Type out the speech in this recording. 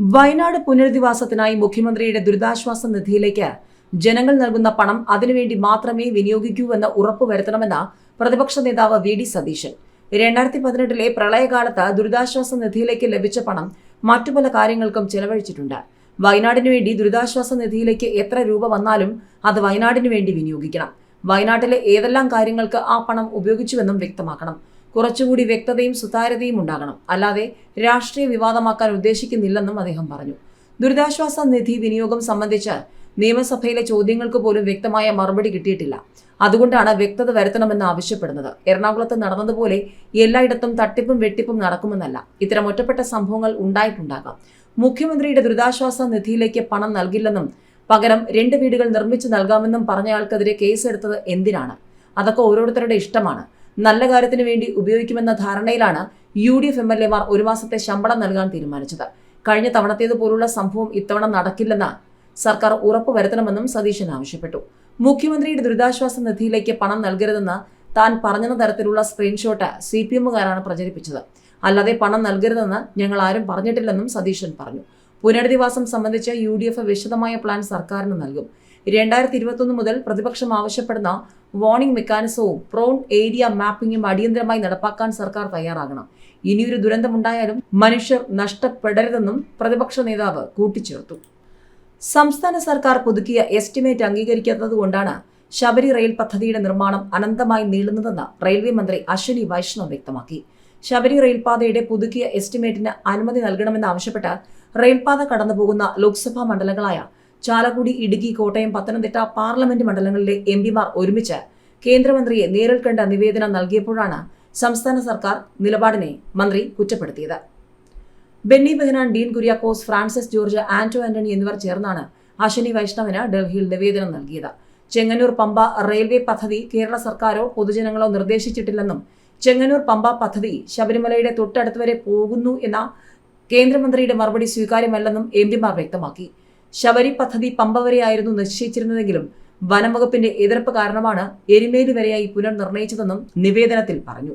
വയനാട് പുനരധിവാസത്തിനായി മുഖ്യമന്ത്രിയുടെ ദുരിതാശ്വാസ നിധിയിലേക്ക് ജനങ്ങൾ നൽകുന്ന പണം അതിനുവേണ്ടി മാത്രമേ വിനിയോഗിക്കൂവെന്ന് ഉറപ്പുവരുത്തണമെന്ന് പ്രതിപക്ഷ നേതാവ് വി ഡി സതീശൻ. രണ്ടായിരത്തി പതിനെട്ടിലെ പ്രളയകാലത്ത് ദുരിതാശ്വാസ നിധിയിലേക്ക് ലഭിച്ച പണം മറ്റു പല കാര്യങ്ങൾക്കും ചെലവഴിച്ചിട്ടുണ്ട്. വയനാടിനു വേണ്ടി ദുരിതാശ്വാസ നിധിയിലേക്ക് എത്ര രൂപ വന്നാലും അത് വയനാടിനു വേണ്ടി വിനിയോഗിക്കണം. വയനാട്ടിലെ ഏതെല്ലാം കാര്യങ്ങൾക്ക് ആ പണം ഉപയോഗിച്ചുവെന്നും വ്യക്തമാക്കണം. കുറച്ചുകൂടി വ്യക്തതയും സുതാര്യതയും ഉണ്ടാകണം. അല്ലാതെ രാഷ്ട്രീയ വിവാദമാക്കാൻ ഉദ്ദേശിക്കുന്നില്ലെന്നും അദ്ദേഹം പറഞ്ഞു. ദുരിതാശ്വാസ നിധി വിനിയോഗം സംബന്ധിച്ച് നിയമസഭയിലെ ചോദ്യങ്ങൾക്ക് പോലും വ്യക്തമായ മറുപടി കിട്ടിയിട്ടില്ല. അതുകൊണ്ടാണ് വ്യക്തത വരുത്തണമെന്ന് ആവശ്യപ്പെടുന്നത്. എറണാകുളത്ത് നടന്നതുപോലെ എല്ലായിടത്തും തട്ടിപ്പും വെട്ടിപ്പും നടക്കുമെന്നല്ല. ഇത്തരം ഒറ്റപ്പെട്ട സംഭവങ്ങൾ ഉണ്ടായിട്ടുണ്ടാകാം. മുഖ്യമന്ത്രിയുടെ ദുരിതാശ്വാസ നിധിയിലേക്ക് പണം നൽകില്ലെന്നും പകരം രണ്ട് വീടുകൾ നിർമ്മിച്ചു നൽകാമെന്നും പറഞ്ഞയാൾക്കെതിരെ കേസെടുത്തത് എന്തിനാണ്? അതൊക്കെ ഓരോരുത്തരുടെ ഇഷ്ടമാണ്. നല്ല കാര്യത്തിന് വേണ്ടി ഉപയോഗിക്കുമെന്ന ധാരണയിലാണ് U D F M L എമാർ ഒരു മാസത്തെ ശമ്പളം നൽകാൻ തീരുമാനിച്ചത്. കഴിഞ്ഞ തവണത്തേതുപോലുള്ള സംഭവം ഇത്തവണ നടക്കില്ലെന്ന് സർക്കാർ ഉറപ്പുവരുത്തണമെന്നും സതീശൻ ആവശ്യപ്പെട്ടു. മുഖ്യമന്ത്രിയുടെ ദുരിതാശ്വാസ നിധിയിലേക്ക് പണം നൽകരുതെന്ന് താൻ പറഞ്ഞെന്ന തരത്തിലുള്ള സ്ക്രീൻഷോട്ട് സി പി എമ്മുകാരാണ് പ്രചരിപ്പിച്ചത്. അല്ലാതെ പണം നൽകരുതെന്ന് ഞങ്ങൾ ആരും പറഞ്ഞിട്ടില്ലെന്നും സതീശൻ പറഞ്ഞു. പുനരധിവാസം സംബന്ധിച്ച് യു ഡി എഫ് വിശദമായ പ്ലാൻ സർക്കാരിന് നൽകും. രണ്ടായിരത്തി ഇരുപത്തൊന്ന് മുതൽ പ്രതിപക്ഷം ആവശ്യപ്പെടുന്ന വാർണിംഗ് മെക്കാനിസവും പ്രോൺ ഏരിയ മാപ്പിംഗും അടിയന്തരമായി നടപ്പാക്കാൻ സർക്കാർ തയ്യാറാകണം. ഇനിയൊരു ദുരന്തമുണ്ടായാലും മനുഷ്യർ നഷ്ടപ്പെടരുതെന്നും പ്രതിപക്ഷ നേതാവ് കൂട്ടിച്ചേർത്തു. സംസ്ഥാന സർക്കാർ പുതുക്കിയ എസ്റ്റിമേറ്റ് അംഗീകരിക്കാത്തതുകൊണ്ടാണ് ശബരി റെയിൽ പദ്ധതിയുടെ നിർമ്മാണം അനന്തമായി നീളുന്നതെന്ന് റെയിൽവേ മന്ത്രി അശ്വിനി വൈഷ്ണവ് വ്യക്തമാക്കി. ശബരി റെയിൽപാതയുടെ പുതുക്കിയ എസ്റ്റിമേറ്റിന് അനുമതി നൽകണമെന്നാവശ്യപ്പെട്ട് റെയിൽപാത കടന്നുപോകുന്ന ലോക്സഭാ മണ്ഡലങ്ങളായ ചാലക്കുടി ഇടുക്കി കോട്ടയം പത്തനംതിട്ട പാർലമെന്റ് മണ്ഡലങ്ങളിലെ എം പിമാർ ഒരുമിച്ച് കേന്ദ്രമന്ത്രിയെ നേരിൽ കണ്ട നിവേദനം നൽകിയപ്പോഴാണ് സംസ്ഥാന സർക്കാർ നിലപാടിനെ മന്ത്രി കുറ്റപ്പെടുത്തിയത്. ബെന്നി ബെഹനാൻ ഡീൻ കുര്യാക്കോസ് ഫ്രാൻസിസ് ജോർജ് ആന്റോ ആന്റണി എന്നിവർ ചേർന്നാണ് അശ്വിനി വൈഷ്ണവിന് ഡൽഹിയിൽ നിവേദനം നൽകിയത്. ചെങ്ങന്നൂർ പമ്പ റെയിൽവേ പദ്ധതി കേരള സർക്കാരോ പൊതുജനങ്ങളോ നിർദ്ദേശിച്ചിട്ടില്ലെന്നും ചെങ്ങന്നൂർ പമ്പ പദ്ധതി ശബരിമലയുടെ തൊട്ടടുത്ത് വരെ പോകുന്നു എന്ന കേന്ദ്രമന്ത്രിയുടെ മറുപടി സ്വീകാര്യമല്ലെന്നും എം പിമാർ വ്യക്തമാക്കി. ശബരി പദ്ധതി പമ്പ വരെയായിരുന്നു നിശ്ചയിച്ചിരുന്നതെങ്കിലും വനം വകുപ്പിന്റെ എതിർപ്പ് കാരണമാണ് എരുമേലി വരെയായി പുനർനിർണയിച്ചതെന്നും നിവേദനത്തിൽ പറഞ്ഞു.